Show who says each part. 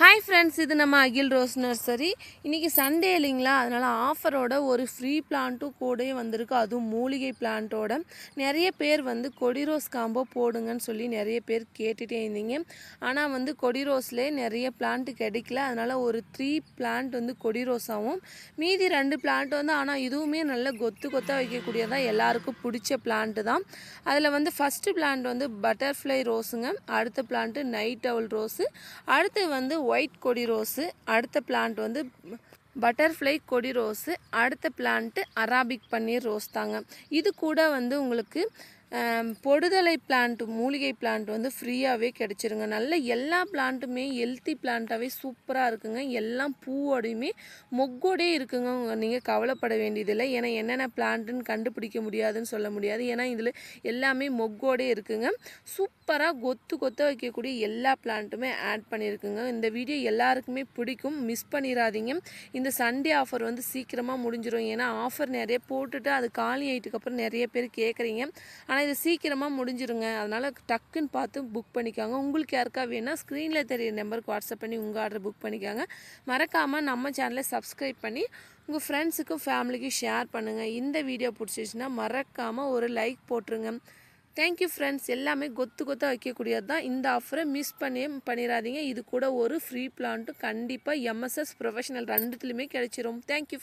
Speaker 1: Hi friends இது நம்ம Akhil rose nursery. இன்றைக்கி சண்டே இல்லைங்களா? அதனால் ஆஃபரோட ஒரு ஃப்ரீ பிளான்ட்டும் கூடயே வந்திருக்கு. அதுவும் மூலிகை பிளான்ட்டோட நிறைய பேர் வந்து கொடி ரோஸ் காம்போ போடுங்கன்னு சொல்லி நிறைய பேர் கேட்டுகிட்டே இருந்தீங்க. ஆனால் வந்து கொடி ரோஸ்லேயே நிறைய பிளான்ட் கிடைக்கல. அதனால் ஒரு த்ரீ பிளான்ட் வந்து கொடி ரோஸாகவும் மீதி ரெண்டு பிளான்ட் வந்து ஆனால் இதுவுமே நல்ல கொத்து கொத்தாக வைக்கக்கூடியதாக எல்லாருக்கும் பிடிச்ச பிளான்ட்டு தான். அதில் வந்து ஃபஸ்ட்டு பிளான்ட் வந்து பட்டர்ஃப்ளை ரோஸுங்க அடுத்த பிளான்ட்டு நைட் அவல் ரோஸு அடுத்து வந்து ஒயிட் கொடி ரோஸு அடுத்த பிளான்ட் வந்து பட்டர்ஃப்ளை கொடி ரோஸு அடுத்த பிளான்ட்டு அராபிக் பன்னீர் ரோஸ் தாங்க. இது கூட வந்து உங்களுக்கு பொடுதலை பிளான்ட் மூலிகை பிளான்ட் வந்து ஃப்ரீயாகவே கிடச்சிருங்க. நல்ல எல்லா பிளான்ட்டுமே ஹெல்த்தி பிளான்ட்டாகவே சூப்பராக இருக்குங்க. எல்லாம் பூவோடையுமே மொக்கோடே இருக்குங்க. நீங்கள் கவலைப்பட வேண்டியதில்லை. ஏன்னா என்னென்ன பிளான்ட்டுன்னு கண்டுபிடிக்க முடியாதுன்னு சொல்ல முடியாது. ஏன்னா இதில் எல்லாமே மொக்கோடே இருக்குங்க. சூப்பராக கொத்து கொத்த வைக்கக்கூடிய எல்லா பிளான்ட்டுமே ஆட் பண்ணியிருக்குங்க. இந்த வீடியோ எல்லாருக்குமே பிடிக்கும். மிஸ் பண்ணிடாதீங்க இந்த சண்டே ஆஃபர் வந்து சீக்கிரமாக முடிஞ்சிடும் ஏன்னா ஆஃபர் நிறைய போட்டுட்டு அது காலி ஆயிட்டுக்கப்புறம் நிறைய பேர் கேட்குறீங்க ஆனால் இது சீக்கிரமாக முடிஞ்சிருங்க. அதனால் டக்குன்னு பார்த்து புக் பண்ணிக்காங்க. உங்களுக்கு யாருக்கா வேணால் ஸ்க்ரீனில் தெரியிற நம்பருக்கு வாட்ஸ்அப் பண்ணி உங்கள் ஆர்டர் புக் பண்ணிக்காங்க. மறக்காமல் நம்ம சேனலை சப்ஸ்கிரைப் பண்ணி உங்கள் ஃப்ரெண்ட்ஸுக்கும் ஃபேமிலிக்கும் ஷேர் பண்ணுங்கள் இந்த வீடியோ பிடிச்சிச்சின்னா மறக்காமல் ஒரு லைக் போட்டுருங்க. தேங்க்யூ ஃப்ரெண்ட்ஸ் எல்லாமே கொத்து கொத்தாக வைக்கக்கூடியது தான். இந்த ஆஃபரை மிஸ் பண்ணி பண்ணிடாதீங்க இது கூட ஒரு ஃப்ரீ பிளான்ட்டும் கண்டிப்பாக எம்எஸ்எஸ் ப்ரொஃபஷனல் ரெண்டுத்துலையுமே கிடைச்சிரும். தேங்க்யூ